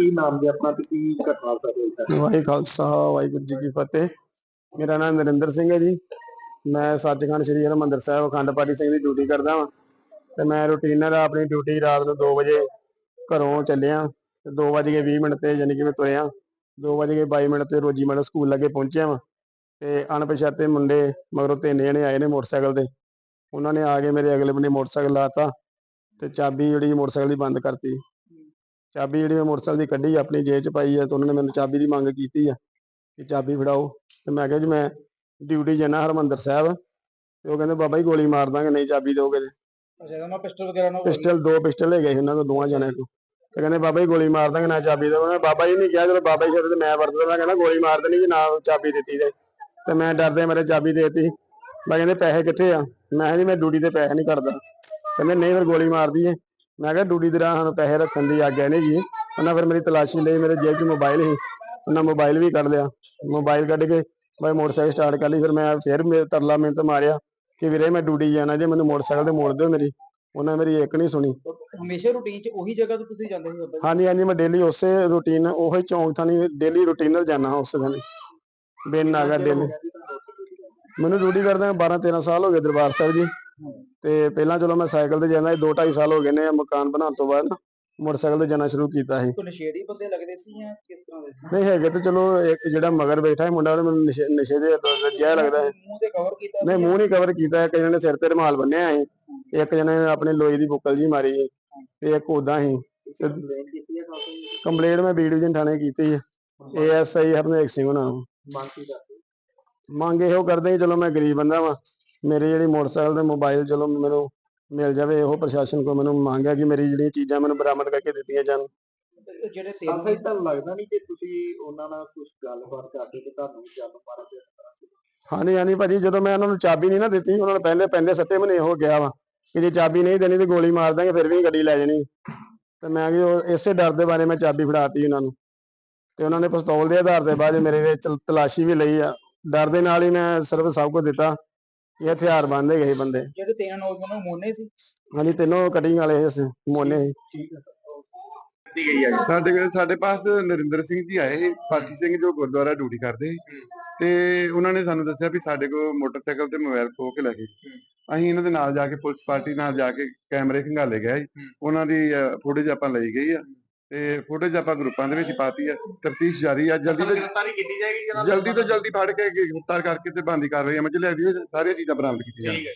ਨਾਮ ਜੀ ਆਪਣਾ ਤੇ ਕੀ ਘਟਨਾ ਵਾਪਰੀ ਹੈ? ਵਾਹਿ ਖਾਲਸਾ, ਵਾਹਿਗੁਰੂ ਜੀ ਕੀ ਫਤਿਹ। ਮੇਰਾ ਨਾਮ ਨਰਿੰਦਰ ਸਿੰਘ ਹੈ ਜੀ। ਮੈਂ ਸੱਚਖੰਡ ਸ੍ਰੀ ਹਰਿਮੰਦਰ ਸਾਹਿਬ ਅਖੰਡ ਪਾਠੀ ਸਿੰਘ ਦੀ ਡਿਊਟੀ ਕਰਦਾ ਹਾਂ ਤੇ ਮੈਂ ਰੂਟੀਨ ਆਪਣੀ ਡਿਊਟੀ ਰਾਤ ਨੂੰ 2 ਵਜੇ ਘਰੋਂ ਚੱਲਿਆ। ਤੇ 2 ਵਜੇ 20 ਮਿੰਟ ਤੇ ਯਾਨੀ ਕਿ ਮੈਂ ਤੁਰਿਆ। 2 ਵਜੇ 22 ਮਿੰਟ ਤੇ ਰੋਜੀ ਮੈਡਲ ਸਕੂਲ ਲੱਗੇ ਪਹੁੰਚਿਆ ਵਾਂ। ਤੇ ਅਣਪਛਾਤੇ ਮੁੰਡੇ ਮਗਰੋਂ ਤਿੰਨ ਜਣੇ ਆਏ ਨੇ ਮੋਟਰਸਾਈਕਲ ਤੇ। ਉਹਨਾਂ ਨੇ ਆ ਕੇ ਮੇਰੇ ਅਗਲੇ ਬੰਨੇ ਮੋਟਰਸਾਈਕਲ ਲਾਤਾ ਤੇ ਚਾਬੀ ਜਿਹੜੀ ਮੋਟਰਸਾਈਕਲ ਦੀ ਬੰਦ ਕਰਤੀ। ਚਾਬੀ ਜਿਹੜੀ ਮੈਂ ਮੋਟਰਸਾਈਕਲ ਦੀ ਕੱਢੀ ਆਪਣੀ ਜੇਬ 'ਚ ਪਾਈ ਹੈ ਤੇ ਉਹਨਾਂ ਨੇ ਮੈਨੂੰ ਚਾਬੀ ਦੀ ਮੰਗ ਕੀਤੀ ਆ ਕਿ ਚਾਬੀ ਫੜਾਓ। ਤੇ ਮੈਂ ਕਿਹਾ ਜੀ ਮੈਂ ਡਿਊਟੀ ਜਾਣਾ ਹਰਮੰਦਰ ਸਾਹਿਬ ਤੇ ਉਹ ਕਹਿੰਦੇ ਬਾਬਾ ਜੀ ਗੋਲੀ ਮਾਰ ਦਾਂਗੇ ਨਹੀਂ ਚਾਬੀ ਦਿਓਗੇ ਤੇ। ਅੱਛਾ ਉਹਨਾਂ ਪਿਸਟਲ ਵਗੈਰਾ ਨਾਲ ਪਿਸਟਲ ਦੋ ਪਿਸਟਲ ਹੈਗੇ ਸੀ ਉਹਨਾਂ ਕੋਲ ਦੋਵਾਂ ਜਣਿਆਂ ਕੋਲ। ਤੇ ਕਹਿੰਦੇ ਬਾਬਾ ਜੀ ਗੋਲੀ ਮਾਰ ਦਾਂਗੇ ਨਾ ਚਾਬੀ ਦਿਓ। ਉਹਨੇ ਬਾਬਾ ਜੀ ਨੇ ਕਿਹਾ ਜਦੋਂ ਬਾਬਾ ਜੀ ਸ਼ਬਦ ਤੇ ਮੈਂ ਵਰਤਦਾ ਮੈਂ ਕਹਿੰਦਾ ਗੋਲੀ ਮਾਰ ਦੇਣੀ ਜੀ ਨਾ ਚਾਬੀ ਦਿੱਤੀ ਤੇ। ਤੇ ਮੈਂ ਡਰਦੇ ਮੇਰੇ ਚਾਬੀ ਦੇਤੀ। ਮੈਂ ਕਹਿੰਦੇ ਪੈਸੇ ਕਿੱਥੇ ਆ? ਮੈਂ ਕਿਹਾ ਜੀ ਮੈਂ ਡਿਊਟੀ ਤੇ ਪੈਸੇ ਨਹੀਂ ਕਰਦਾ ਕਹਿੰਦੇ ਨਹੀਂ ਫਿਰ ਗੋਲੀ ਮਾਰ ਦਈਏ। ਮੈਂ ਕਿਹਾ ਡਿਊਟੀ ਦੇ ਰਾਹ ਸਾਨੂੰ ਪੈਸੇ ਰੱਖਣ ਦੀ ਆਗਿਆ ਨਹੀਂ ਜੀ। ਉਹਨਾਂ ਫਿਰ ਮੇਰੀ ਤਲਾਸ਼ੀ ਲਈ ਮੇਰੇ ਜੇਬ 'ਚ ਮੋਬਾਈਲ ਸੀ। ਉਹਨਾਂ ਮੋਬਾਈਲ ਵੀ ਕੱਢ ਲਿਆ। ਮੋਬਾਈਲ ਕੱਢ ਕੇ ਮੈਂ ਮੋਟਰਸਾਈਕਲ ਸਟਾਰਟ ਕਰ ਲਈ। ਫਿਰ ਮੈਂ ਫਿਰ ਮੇਰੇ ਤਰਲਾ ਮਿੰਟ ਮਾਰਿਆ ਕਿ ਵੀਰੇ ਮੈਂ ਡਿਊਟੀ ਜਾਣਾ ਜੇ ਮੈਨੂੰ ਮੋਟਰਸਾਈਕਲ ਤੇ ਮੋੜ ਦਿਓ ਮੇਰੀ। ਉਹਨਾਂ ਮੇਰੀ ਇੱਕ ਨਹੀਂ ਸੁਣੀ। ਹਮੇਸ਼ਾ ਰੂਟੀਨ 'ਚ ਉਹੀ ਜਗ੍ਹਾ ਤੇ ਤੁਸੀਂ ਜਾਂਦੇ ਬਾਬਾ ਹਾਂਜੀ ਹਾਂਜੀ ਮੈਂ ਡੇਲੀ ਉਸੇ ਰੂਟੀਨ ਉਹੀ ਚੌਂਕ ਥਾਣੀ ਡੇਲੀ ਰੂਟੀਨ ਨਾਲ ਜਾਣਾ ਉਸੇ ਦਿਨ ਬਿਨ ਨਾਗਾ ਡੇਲੀ ਮੈਨੂੰ ਡਿਊਟੀ ਕਰਦਾ 12 13 ਸਾਲ ਹੋ ਗਏ ਦਰਬਾਰ ਸਾਹਿਬ ਜੀ। ਤੇ ਪਹਿਲਾਂ ਚਲੋ ਮੈਂ ਸਾਈਕਲ ਤੇ ਜਾਂਦਾ ਸੀ 2 2.5 ਸਾਲ ਹੋ ਗਏ ਨੇ ਮਕਾਨ ਬਣਾਉਣ ਤੋਂ ਬਾਅਦ ਨਾ ਮੋਟਰਸਾਈਕਲ ਤੇ ਜਾਣਾ ਸ਼ੁਰੂ ਕੀਤਾ ਸੀ। ਕੋਈ ਨਸ਼ੇੜੀ ਬੰਦੇ ਲੱਗਦੇ ਸੀ ਜਾਂ ਕਿਸ ਤਰ੍ਹਾਂ ਦੇ ਸੀ? ਨਹੀਂ ਹੈਗੇ ਤੇ ਚਲੋ ਇੱਕ ਜਿਹੜਾ ਮਗਰ ਬੈਠਾ ਹੈ ਮੁੰਡਾ ਉਹ ਮੈਨੂੰ ਨਸ਼ੇ ਨਸ਼ੇ ਦੇ ਰੱਜਿਆ ਲੱਗਦਾ ਹੈ ਮੂੰਹ ਤੇ ਕਵਰ ਕੀਤਾ ਨਹੀਂ ਮੂੰਹ ਨਹੀਂ ਕਵਰ ਕੀਤਾ ਇੱਕ ਜਣੇ ਨੇ ਸਿਰ ਤੇ ਰੁਮਾਲ ਬੰਨਿਆ ਸੀ ਇੱਕ ਜਣੇ ਨੇ ਆਪਣੀ ਲੋਈ ਦੀ ਬੁੱਕਲ ਜੀ ਮਾਰੀ ਸੀ ਤੇ ਇੱਕ ਉਦਾਂ ਸੀ। ਕੰਪਲੇਂਟ ਕੀਤੀ ਹੈ ਕਾਫੀ ਕੰਪਲੇਂਟ ਮੈਂ ਬੀ ਡਿਵੀਜ਼ਨ ਥਾਣੇ ਕੀਤੀ ਹੈ ਏਐਸਆਈ ਹਰਨੇਕ ਸਿੰਘ ਉਹਨਾਂ ਨੂੰ ਮੰਗ ਕੀ ਕਰਦੇ ਮੰਗ ਇਹੋ ਕਰਦੇ ਸੀ ਚਲੋ ਮੈਂ ਗਰੀਬ ਬੰਦਾ ਵਾਂ। ਮੇਰੇ ਜਿਹੜੀ ਮੋਟਰਸਾਈਕਲ ਤੇ ਮੋਬਾਈਲ ਚਲੋ ਮੈਨੂੰ ਮਿਲ ਜਾਵੇ ਇਹੋ ਪ੍ਰਸ਼ਾਸਨ ਕੋਲ ਮੈਨੂੰ ਮੰਗ ਹੈ ਕਿ ਮੇਰੀ ਜਿਹੜੀਆਂ ਚੀਜ਼ਾਂ ਮੈਨੂੰ ਬਰਾਮਦ ਕਰਕੇ ਦਿੱਤੀਆਂ ਜਾਣ। ਤੇ ਜਿਹੜੇ ਤਾਂ ਲੱਗਦਾ ਨਹੀਂ ਕਿ ਤੁਸੀਂ ਉਹਨਾਂ ਨਾਲ ਕੁਝ ਗੱਲਬਾਤ ਕਰਦੇ ਤੇ ਤੁਹਾਨੂੰ ਜਾਨ ਮਾਰਾ ਦੇ ਹਾਂਜੀ ਹਾਂਜੀ ਭਾਜੀ ਜਦੋਂ ਮੈਂ ਉਹਨਾਂ ਨੂੰ ਚਾਬੀ ਨਹੀਂ ਨਾ ਦਿੱਤੀ ਉਹਨਾਂ ਨੇ ਪਹਿਲੇ ਪੈਂਦੇ ਸੱਟੇ ਮੈਨੂੰ ਇਹੋ ਕਿਹਾ ਵਾ ਕਿ ਜੇ ਚਾਬੀ ਨਹੀਂ ਦੇਣੀ ਤੇ ਗੋਲੀ ਮਾਰ ਦਾਂਗੇ ਫਿਰ ਵੀ ਗੱਡੀ ਲੈ ਜਾਣੀ। ਤੇ ਮੈਂ ਕਿ ਉਹ ਇਸੇ ਡਰ ਦੇ ਬਾਰੇ ਮੈਂ ਚਾਬੀ ਫੜਾਤੀ ਉਹਨਾਂ ਨੂੰ। ਤੇ ਉਹਨਾਂ ਨੇ ਪਿਸਤੌਲ ਦੇ ਆਧਾਰ ਤੇ ਬਾਅਦ ਮੇਰੇ ਵਿੱਚ ਤਲਾਸ਼ੀ ਵੀ ਲਈ ਆ। ਡਰ ਦੇ ਨਾਲ ਹੀ ਮੈਂ ਸਿਰਫ ਸਭ ਕੁਝ ਦਿੱਤਾ। ਇਹ ਹਥਿਆਰ ਬੰਨ੍ਹਦੇ ਗਏ ਬੰਦੇ। ਜਿਹੜੇ ਤਿੰਨ ਨੌਜਵਾਨ ਮੋਨੇ ਸੀ? ਹਾਂਜੀ ਤਿੰਨੋਂ ਕਟਿੰਗ ਵਾਲੇ ਸੀ ਮੋਨੇ ਸੀ। ਠੀਕ ਹੈ ਦਿੱਤੀ ਗਈ ਹੈ ਸਾਡੇ ਕੋਲ- ਸਾਡੇ ਪਾਸ ਨਰਿੰਦਰ ਸਿੰਘ ਜੀ ਆਏ ਪਾਠੀ ਸਿੰਘ ਜੋ ਗੁਰਦੁਆਰਾ ਡਿਊਟੀ ਕਰਦੇ ਸੀ। ਤੇ ਉਹਨਾਂ ਨੇ ਸਾਨੂੰ ਦੱਸਿਆ ਵੀ ਸਾਡੇ ਕੋਲ ਮੋਟਰਸਾਈਕਲ ਤੇ ਮੋਬਾਈਲ ਖੋਹ ਕੇ ਲੈ ਗਏ। ਅਸੀਂ ਇਹਨਾਂ ਦੇ ਨਾਲ ਜਾ ਕੇ ਪੁਲਿਸ ਪਾਰਟੀ ਨਾਲ ਜਾ ਕੇ ਕੈਮਰੇ ਖੰਗਾਲੇ ਗਏ ਜੀ। ਉਹਨਾਂ ਦੀ ਫੁਟੇਜ ਆਪਾਂ ਲਈ ਗਈ ਆ। ਤੇ ਫੁਟੇਜ ਆਪਾਂ ਗਰੁੱਪਾਂ ਦੇ ਵਿੱਚ ਪਾਤੀ ਆ ਤਫਤੀਸ਼ ਜਾਰੀ ਆ ਜਲਦੀ ਤੋਂ ਗ੍ਰਿਫਤਾਰੀ ਕੀਤੀ ਜਾਏਗੀ ਜਲਦੀ ਤੋਂ ਜਲਦੀ ਫੜ ਕੇ ਗ੍ਰਿਫਤਾਰ ਕਰਕੇ ਤੇ ਬੰਦੀ ਕਾਰਵਾਈ ਅਮਲ ਚ ਲਿਆਦੀ ਸਾਰੀਆਂ ਚੀਜ਼ਾਂ ਬਰਾਮਦ ਕੀਤੀਆਂ ਠੀਕ ਹੈ